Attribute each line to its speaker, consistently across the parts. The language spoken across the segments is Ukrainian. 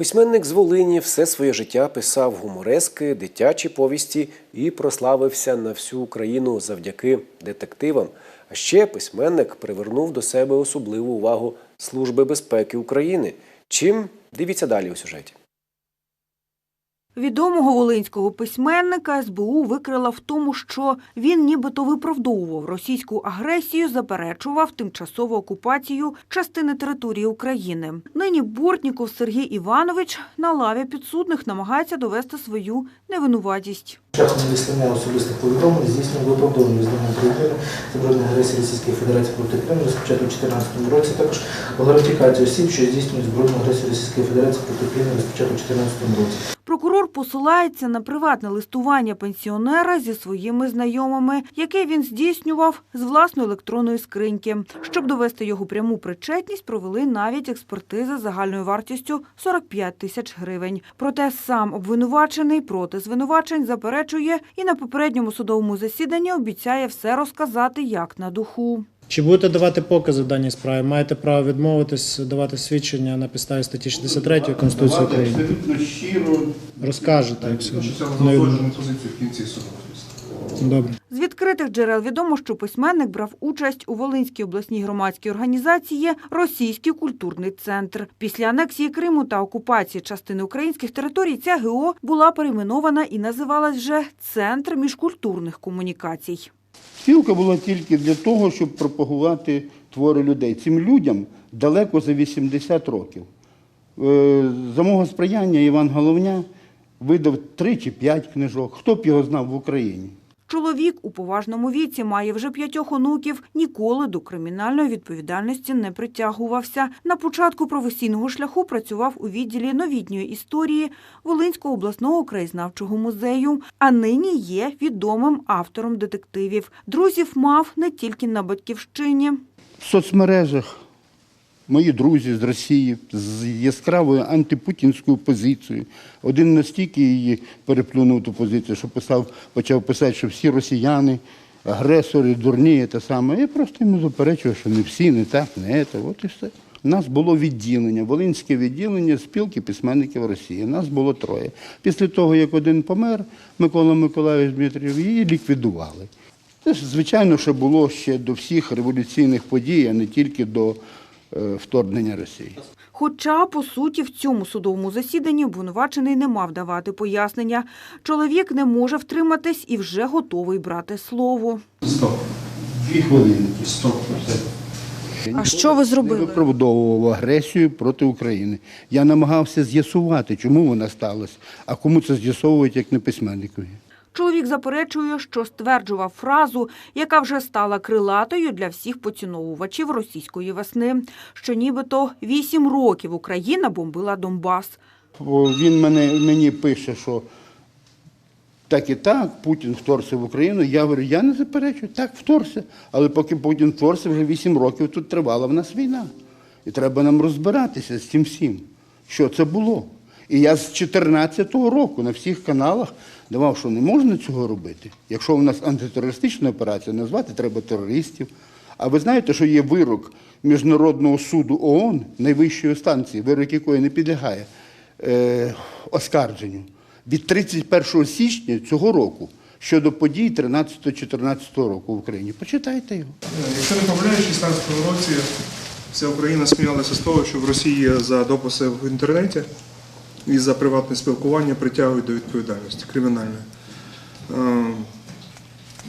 Speaker 1: Письменник з Волині все своє життя писав гуморески, дитячі повісті і прославився на всю Україну завдяки детективам. А ще письменник привернув до себе особливу увагу Служби безпеки України. Чим дивіться далі у сюжеті.
Speaker 2: Відомого волинського письменника СБУ викрила в тому, що він нібито виправдовував російську агресію, заперечував тимчасову окупацію частини території України. Нині Бортніков Сергій Іванович на лаві підсудних намагається довести свою невинуватість.
Speaker 3: Шляхом надіслання особистих повідомлень здійснює виправдовування визнання України збройної агресії Російської Федерації проти Криму розпочато у 2014 році. Також гларифікацію осіб, що здійснюють збройну агресію Російської Федерації проти України розпочато у 2014 році.
Speaker 2: Прокурор посилається на приватне листування пенсіонера зі своїми знайомими, яке він здійснював з власної електронної скриньки. Щоб довести його пряму причетність, провели навіть експертизи загальною вартістю 45 тисяч гривень. Проте сам обвинувачений проти звинувачень заперечує і на попередньому судовому засіданні обіцяє все розказати як на духу.
Speaker 4: Чи будете давати покази в даній справі? Маєте право відмовитись давати свідчення на підставі статті 63 Конституції України. Розкажете,
Speaker 5: якщо
Speaker 4: все.
Speaker 5: позицію в кінці суду.
Speaker 4: Добре.
Speaker 2: З відкритих джерел відомо, що письменник брав участь у Волинській обласній громадській організації Російський культурний центр. Після анексії Криму та окупації частини українських територій ця ГО була перейменована і називалась вже Центр міжкультурних комунікацій.
Speaker 5: Спілка була тільки для того, щоб пропагувати твори людей. Цим людям далеко за 80 років. Е, За мого сприяння Іван Головня видав три чи п'ять книжок. Хто б його знав в Україні?
Speaker 2: Чоловік у поважному віці має вже п'ятьох онуків, ніколи до кримінальної відповідальності не притягувався. На початку професійного шляху працював у відділі новітньої історії Волинського обласного краєзнавчого музею, а нині є відомим автором детективів. Друзів мав не тільки на батьківщині.
Speaker 5: В соцмережах мої друзі з Росії з яскравою антипутінською позицією. Один настільки її переплюнув ту позицію, що писав, почав писати, що всі росіяни, агресори, дурні, те саме. Я просто йому заперечую, що не всі, не так, не це. От і все. У нас було відділення, Волинське відділення спілки письменників Росії. Нас було троє. Після того, як один помер, Микола Миколаївич Дмитрів, її ліквідували. Це звичайно, що було ще до всіх революційних подій, а не тільки до вторгнення Росії.
Speaker 2: Хоча, по суті, в цьому судовому засіданні обвинувачений не мав давати пояснення. Чоловік не може втриматись і вже готовий брати слово.
Speaker 5: Стоп. Дві хвилини. Стоп.
Speaker 2: А що ви зробили?
Speaker 5: Не виправдовував агресію проти України. Я намагався з'ясувати, чому вона сталася, а кому це з'ясовують, як не письменникові.
Speaker 2: Чоловік заперечує, що стверджував фразу, яка вже стала крилатою для всіх поціновувачів російської весни, що нібито вісім років Україна бомбила Донбас.
Speaker 5: Він мене, мені пише, що так і так, Путін вторгся в Україну. Я говорю, я не заперечую, так вторгся. Але поки Путін вторгся, вже вісім років тут тривала в нас війна. І треба нам розбиратися з цим всім, що це було. І я з 2014 року на всіх каналах давав, що не можна цього робити. Якщо у нас антитерористична операція, назвати треба терористів. А ви знаєте, що є вирок Міжнародного суду ООН, найвищої станції, вирок якої не підлягає е, оскарженню, від 31 січня цього року щодо подій 13-14 року в Україні. Почитайте його.
Speaker 6: Якщо не помиляюсь, в 2016 році вся Україна сміялася з того, що в Росії за дописи в інтернеті і за приватне спілкування притягують до відповідальності кримінальної. Е,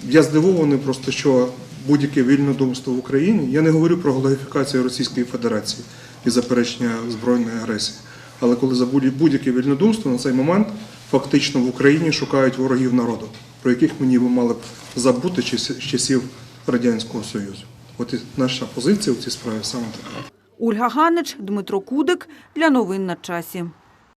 Speaker 6: Я здивований просто, що будь-яке вільнодумство в Україні, я не говорю про глорифікацію Російської Федерації і заперечення збройної агресії, але коли за будь- будь-яке вільнодумство на цей момент фактично в Україні шукають ворогів народу, про яких ми ніби мали б забути з часів Радянського Союзу. От і наша позиція у цій справі саме така.
Speaker 2: Ольга Ганич, Дмитро Кудик для новин на часі.